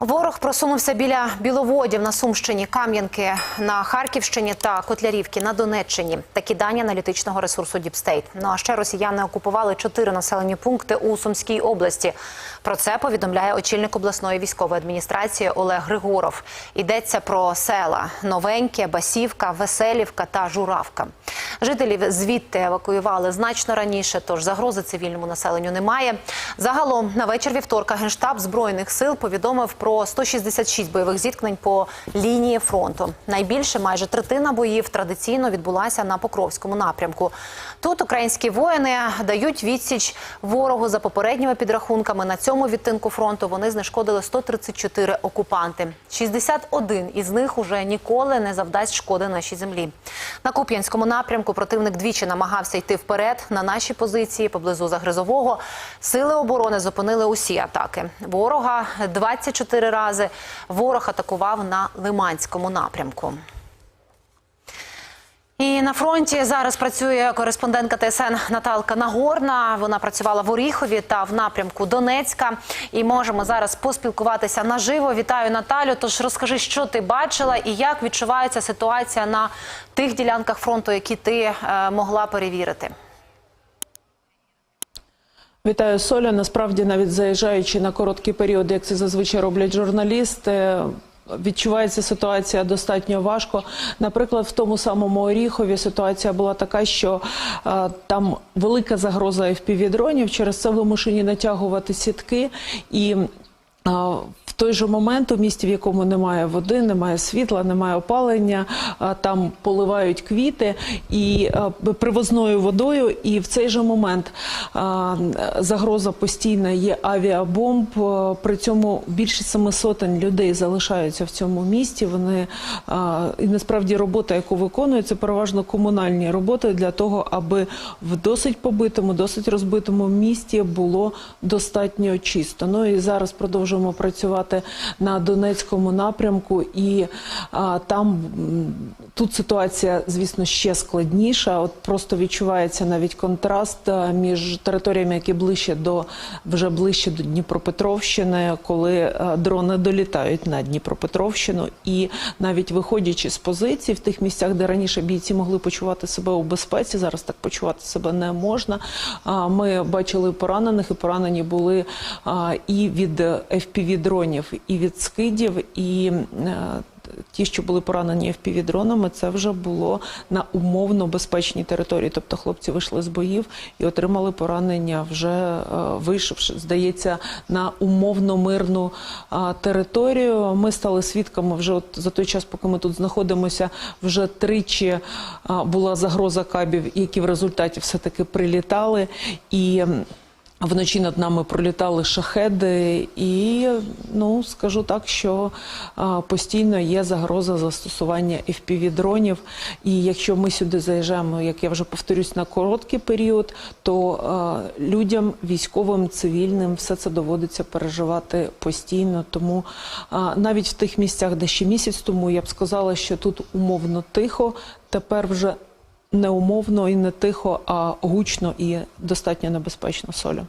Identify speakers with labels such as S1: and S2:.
S1: Ворог просунувся біля Біловодів на Сумщині, Кам'янки на Харківщині та Котлярівки на Донеччині. Такі дані аналітичного ресурсу Діпстейт. Ну а ще росіяни окупували чотири населені пункти у Сумській області. Про це повідомляє очільник обласної військової адміністрації Олег Григоров. Йдеться про села Новеньке, Басівка, Веселівка та Журавка. Жителів звідти евакуювали значно раніше, тож загрози цивільному населенню немає. Загалом на вечір вівторка генштаб збройних сил повідомив про 166 бойових зіткнень по лінії фронту. Найбільше майже третина боїв традиційно відбулася на Покровському напрямку. Тут українські воїни дають відсіч ворогу за попередніми підрахунками. На цьому відтинку фронту вони знешкодили 134 окупанти. 61 із них уже ніколи не завдасть шкоди нашій землі. На Куп'янському напрямку противник двічі намагався йти вперед на наші позиції поблизу Загризового. Сили оборони зупинили усі атаки. Ворога 24 рази. Ворог атакував на Лиманському напрямку. І на фронті зараз працює кореспондентка ТСН Наталка Нагорна. Вона працювала в Оріхові та в напрямку Донецька. І можемо зараз поспілкуватися наживо. Вітаю Наталю. Тож розкажи, що ти бачила і як відчувається ситуація на тих ділянках фронту, які ти е, могла перевірити.
S2: Вітаю Соля. Насправді, навіть заїжджаючи на короткий період, як це зазвичай роблять журналісти. Відчувається ситуація достатньо важко. Наприклад, в тому самому Оріхові ситуація була така, що е, там велика загроза FPV-дронів, через це вимушені натягувати сітки і. Той же момент у місті, в якому немає води, немає світла, немає опалення, там поливають квіти і привозною водою. І в цей же момент загроза постійна є авіабомб. При цьому більше семи сотень людей залишаються в цьому місті. Вони і насправді робота, яку виконують, це переважно комунальні роботи для того, аби в досить побитому, досить розбитому місті було достатньо чисто. Ну і зараз продовжуємо працювати на Донецькому напрямку, і а, там тут ситуація, звісно, ще складніша. От просто відчувається навіть контраст між територіями, які ближче до вже ближче до Дніпропетровщини, коли дрони долітають на Дніпропетровщину, і навіть виходячи з позицій в тих місцях, де раніше бійці могли почувати себе у безпеці, зараз так почувати себе не можна. Ми бачили поранених, і поранені були і від fpv дронів і від скидів, і е, ті, що були поранені FPV-дронами, це вже було на умовно безпечній території. Тобто хлопці вийшли з боїв і отримали поранення, вже е, вийшовши, здається, на умовно мирну е, територію. Ми стали свідками вже от за той час, поки ми тут знаходимося, вже тричі була загроза кабів, які в результаті все таки прилітали і. Вночі над нами пролітали шахеди, і ну скажу так, що постійно є загроза застосування FPV-дронів. І якщо ми сюди заїжджаємо, як я вже повторюсь, на короткий період, то а, людям, військовим, цивільним, все це доводиться переживати постійно. Тому а, навіть в тих місцях, де ще місяць тому я б сказала, що тут умовно тихо, тепер вже не умовно і не тихо, а гучно і достатньо небезпечно солю.